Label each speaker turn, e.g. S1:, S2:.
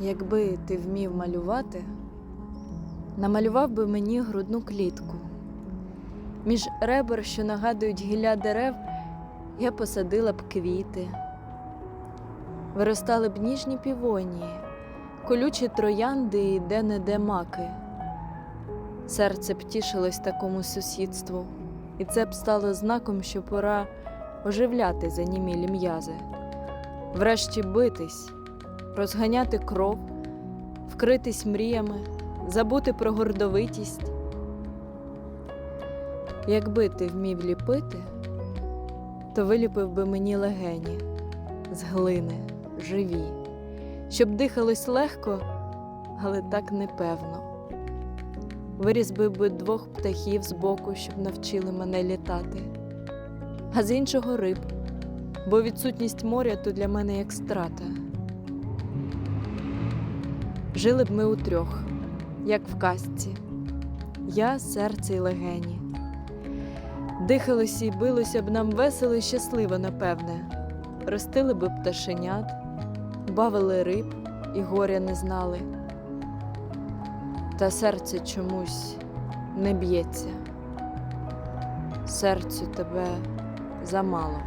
S1: Якби ти вмів малювати, намалював би мені грудну клітку. Між ребер, що нагадують гілля дерев, я посадила б квіти. Виростали б ніжні півонії, колючі троянди і де-не-де маки. Серце б тішилось такому сусідству, і це б стало знаком, що пора оживляти занімілі м'язи, врешті битись, розганяти кров, вкритись мріями, забути про гордовитість. Якби ти вмів ліпити, то виліпив би мені легені з глини, живі, щоб дихалось легко, але так непевно. Виріз би би двох птахів з боку, щоб навчили мене літати, а з іншого риб, бо відсутність моря то для мене як страта. Жили б ми утрьох, як в казці, я, серце й легені. Дихалося і билося б нам весело і щасливо, напевне. Ростили би пташенят, бавили риб і горя не знали. Та серце чомусь не б'ється. Серцю тебе замало.